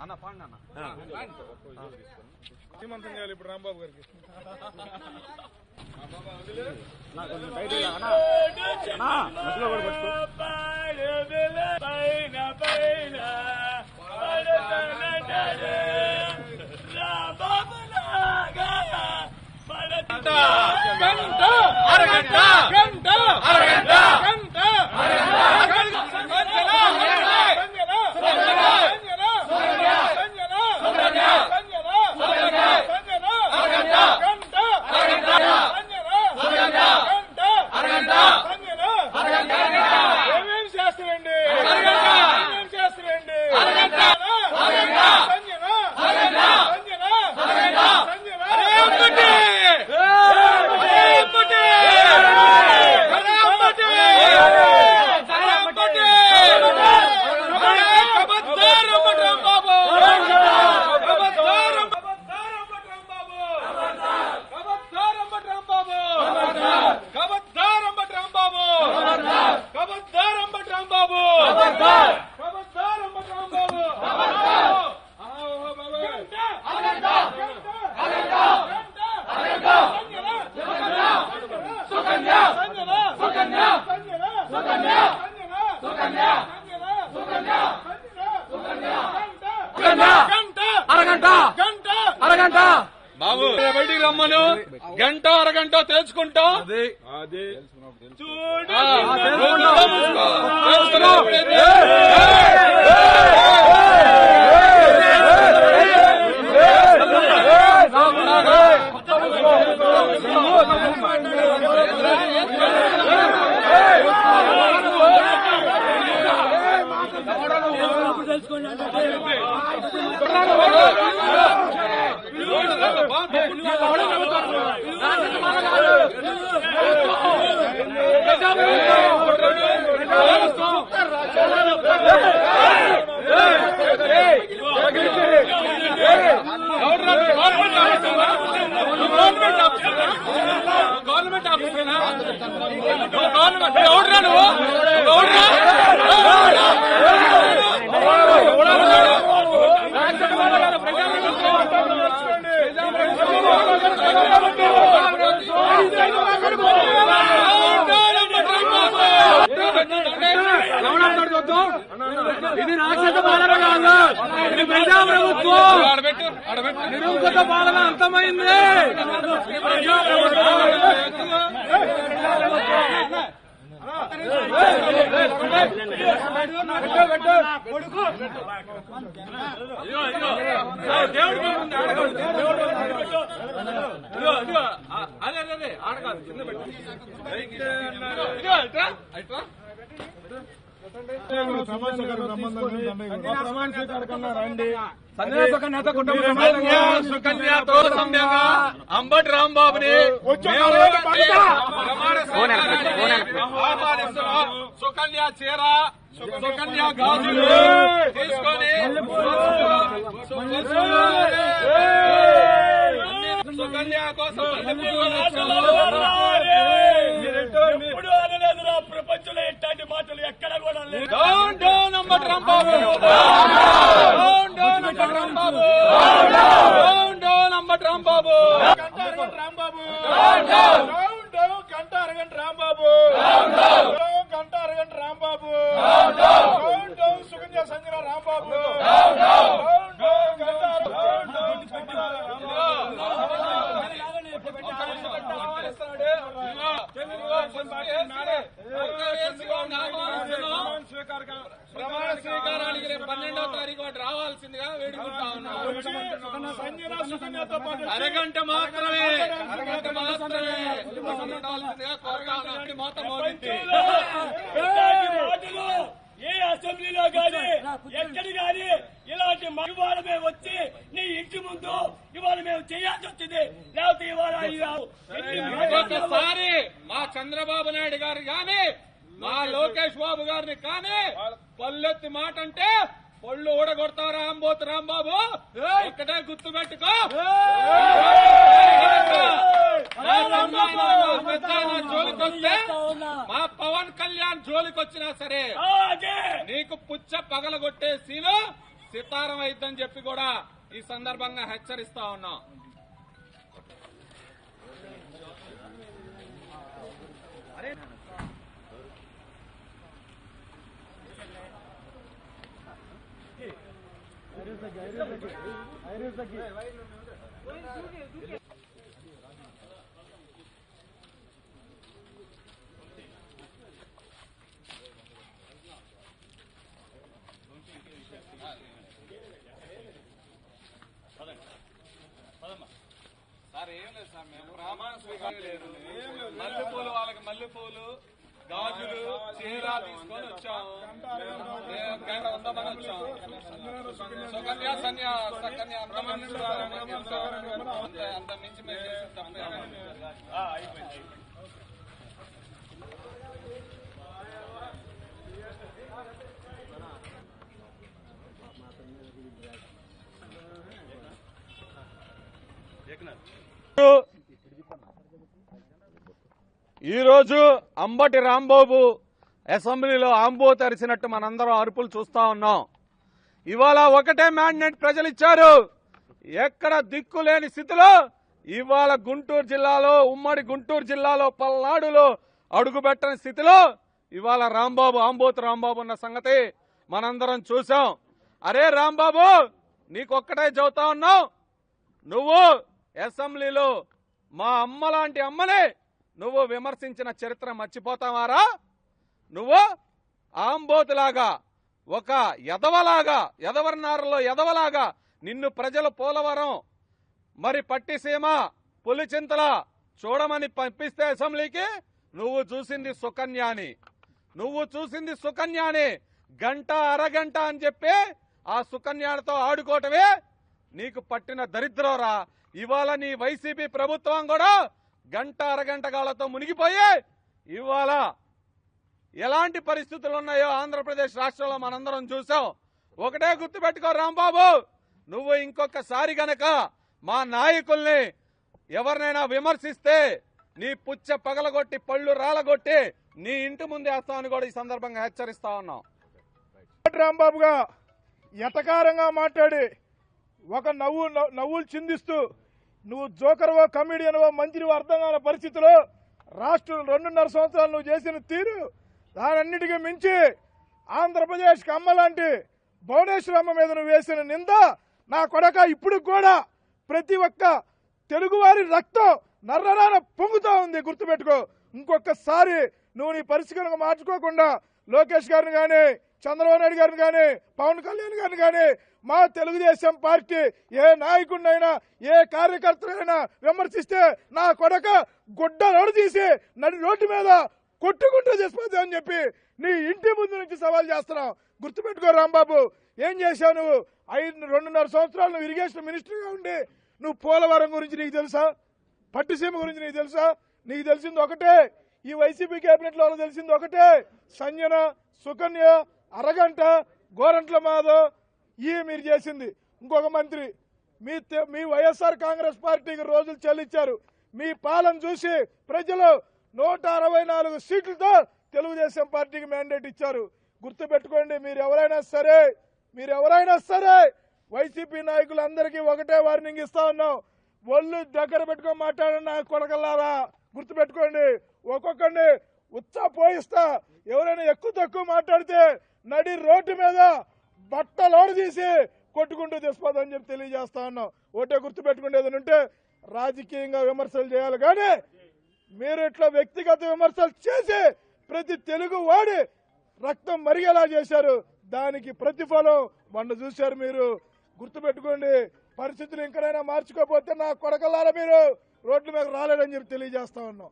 అన్న పాండి అన్న శ్రీమంతం చేయాలి ఇప్పుడు రాంబాబు గారికి అరగంట గంట అరగంట గంట ఏమేం చేస్తారండి అరగంట. ఏమేం చేస్తారండి అరగంట. అరగంట. సంజన. సంజన. సంజన. అమ్మటి! అమ్మటి! అమ్మటి! అమ్మటి! ఖబర్దార్ అమ్మటి రాంబాబు! ఖబర్దార్ అమ్మ- ఖబర్దార్ అమ్మటి రాంబాబు! ఖబర్దార్ అమ్మటి రాంబాబు! ఖబర్దార్ అమ్మటి రాంబాబు! ఖబర్దార్ అమ్మటి రాంబాబు! ఖబర్దార్ అమ్మటి రాంబాబు! ఆహో బాబా. గంట అరగంట గంట అరగంట బాబు బయటికి రమ్మను గంట అరగంట తెలుసుకుంటాం అది ఇది రాక్షస పాలన కాదు ఇది ప్రజా ప్రభుత్వం నిరంకుశ పాలన అంతమైంది దేవుడి అదే, అదే, ఆడకాదు, కింద పెట్టు. సుకన్యతో సమ్యంగా అంబటి రాంబాబుని ఆహ్వానిస్తున్నాం. సుకన్య చీర సుకన్య గాజులు తీసుకొని సుకన్య కోసం మాటలు ఎక్కడ కూడా లేదు down down Ambati Rambabu down down Ambati Rambabu down down Ambati Rambabu గంట అరగంట రాంబాబు డౌన్ డౌన్ గంట అరగంట రాంబాబు డౌన్ గంట అరగంట Rambabu down down Sukanya Sanjana Rambabu down down గంట డౌన్ డౌన్ సంజన ప్రమాణ స్వీకారానికి రేపు పన్నెండో తారీఖు వాటి రావాల్సిందిగా వేడుకుంటా ఉన్నాం సంజన సుకన్యతో పాటు అరగంట మాత్రమే. అరగంట మాత్రమే. కోరుతా ఉన్నాం మొత్తం మోగింది ఇలాంటి మాటలు ఏ అసెంబ్లీలో గాని ఎక్కడ గాని ఇలాంటి మ- ఇవాళ మేము వచ్చి నీ ఇంటి ముందు ఇవాళ మేము చేయాల్సి వచ్చింది లేకపోతే ఇవాళ ఇలా ఎన్ని మాటలు ఇంకొకసారి మా చంద్రబాబు నాయుడు గారు గాని మా లోకేష్ బాబు గారిని కానీ పల్లెత్తి మాట అంటే పళ్ళు ఊడగొడతావు రాంబోతు రాంబాబు ఒక్కటే గుర్తు పెట్టుకో. జోలికొస్తే మా పవన్ కళ్యాణ్ జోలికొచ్చినా సరే నీకు పుచ్చ పగలగొట్టే సీను సితారం అయిద్దని చెప్పి కూడా ఈ సందర్భంగా హెచ్చరిస్తా ఉన్నాం. సార్ ఏం లేదు సార్ మేము రామాను స్వీకారం లేదు మల్లెపూలు వాళ్ళకి మల్లెపూలు గాజులు చీర తీసుకొని వచ్చాము మేము గంట వచ్చాము సుకన్య సన్యా సకన్య అంత మించి మేము. ఈరోజు అంబటి రాంబాబు అసెంబ్లీలో ఆంబో తెరిచినట్టు మనందరం అరుపులు చూస్తా ఉన్నాం. ఇవాళ ఒకటే మ్యాండేట్ ప్రజలు ఇచ్చారు ఎక్కడ దిక్కు లేని స్థితిలో ఇవాళ గుంటూరు జిల్లాలో ఉమ్మడి గుంటూరు జిల్లాలో పల్నాడులో అడుగుపెట్టని స్థితిలో ఇవాళ రాంబాబు ఆంబోతు రాంబాబు ఉన్న సంగతి మనందరం చూసాం అరే రాంబాబు నీకొక్కటే చెబుతా ఉన్నావు నువ్వు అసెంబ్లీలో మా అమ్మ లాంటి అమ్మనే నువ్వు విమర్శించిన చరిత్ర మర్చిపోతావారా? నువ్వు ఆంబోతులాగా ఒక ఎదవలాగా ఎదవర్నారులో ఎదవలాగా నిన్ను ప్రజలు పోలవరం మరి పట్టిసీమ పులిచింతల చూడమని పంపిస్తే అసెంబ్లీకి నువ్వు చూసింది సుకన్యాని. నువ్వు చూసింది సుకన్యాని. గంట అరగంట అని చెప్పి ఆ సుకన్యాలతో ఆడుకోవటమే నీకు పట్టిన దరిద్రంరా. ఇవాళ నీ వైసీపీ ప్రభుత్వం కూడా గంట అరగంట కాలతో మునిగిపోయి ఇవాళ ఎలాంటి పరిస్థితులు ఉన్నాయో ఆంధ్రప్రదేశ్ రాష్ట్రంలో మనందరం చూసాం. ఒకటే గుర్తుపెట్టుకో రాంబాబు నువ్వు ఇంకొకసారి గనక మా నాయకుల్ని ఎవరినైనా విమర్శిస్తే నీ పుచ్చ పగలగొట్టి పళ్ళు రాలగొట్టి నీ ఇంటి ముందే వేస్తామని కూడా ఈ సందర్భంగా హెచ్చరిస్తా ఉన్నాం. రాంబాబుగా? ఎటకారంగా మాట్లాడి ఒక నవ్వు నవ్వు- నవ్వులు చిందిస్తూ నువ్వు జోకర్వో కమిడియన్వో మంత్రివో అర్థం కాని పరిస్థితిలో రాష్ట్రం రెండున్నర సంవత్సరాలు నువ్వు చేసిన తీరు దానన్నిటికీ మించి ఆంధ్రప్రదేశ్కి అమ్మలాంటి భువనేశ్వరమ్మ మీద నువ్వు వేసిన నింద నా కొడక ఇప్పుడు కూడా ప్రతి ఒక్క తెలుగువారి రక్తం నర్రరాన పొంగుతూ ఉంది. గుర్తుపెట్టుకో. ఇంకొకసారి నువ్వు నీ పరిస్థితులను మార్చుకోకుండా లోకేష్ గారిని కానీ చంద్రబాబు నాయుడు గారిని కానీ పవన్ కళ్యాణ్ గారిని కానీ మా తెలుగుదేశం పార్టీ ఏ నాయకుడినైనా ఏ కార్యకర్తనైనా విమర్శిస్తే నా కొడక గుడ్డ రోడ్డు తీసి నడి రోడ్డు మీద కొట్టుకుంటూ చేసిపోతా అని చెప్పి నీ ఇంటి ముందు నుంచి సవాల్ చేస్తున్నావు. గుర్తుపెట్టుకో రాంబాబు ఏం చేశావు నువ్వు? ఐదు రెండున్నర సంవత్సరాలు నువ్వు ఇరిగేషన్ మినిస్టర్గా ఉండి నువ్వు పోలవరం గురించి నీకు తెలుసా? పట్టుసీమ గురించి నీకు తెలుసా? నీకు తెలిసింది ఒకటే. ఈ వైసీపీ కేబినెట్లో తెలిసింది ఒకటే. సంజన సుకన్య అరగంట గోరంట్ల మాధవ్ ఈ మీరు చేసింది. ఇంకొక మంత్రి మీ తె- మీ వైఎస్ఆర్ కాంగ్రెస్ పార్టీకి రోజులు చెల్లించారు మీ పాలన చూసి ప్రజలు నూట అరవై నాలుగు సీట్లతో తెలుగుదేశం పార్టీకి మ్యాండేట్ ఇచ్చారు. గుర్తుపెట్టుకోండి మీరు ఎవరైనా సరే మీరు ఎవరైనా సరే వైసీపీ నాయకులందరికీ ఒకటే వార్నింగ్ ఇస్తా ఉన్నాం. ఒళ్ళు దగ్గర పెట్టుకొని మాట్లాడండి నా కొడకల్లారా? గుర్తుపెట్టుకోండి. ఒక్కొక్కడిని ఉత్సాహ పోయిస్తా. ఎవరైనా ఎక్కువ తక్కువ మాట్లాడితే నడి రోడ్డు మీద బట్టలోడు తీసి కొట్టుకుంటూ తెచ్చిపోదని చెప్పి తెలియజేస్తా ఉన్నాం. ఒకటే గుర్తుపెట్టుకునేది ఉంటే రాజకీయంగా విమర్శలు చేయాలి. కానీ మీరు ఇట్లా వ్యక్తిగత విమర్శలు చేసి ప్రతి తెలుగు వాడి రక్తం మరిగేలా చేశారు. దానికి ప్రతిఫలం మొన్న చూశారు మీరు. గుర్తుపెట్టుకోండి పరిస్థితులు ఇంకనైనా మార్చుకోకపోతే నా కొడకల్లారా మీరు? రోడ్ల మీద రాలేడని చెప్పి తెలియజేస్తా ఉన్నాం.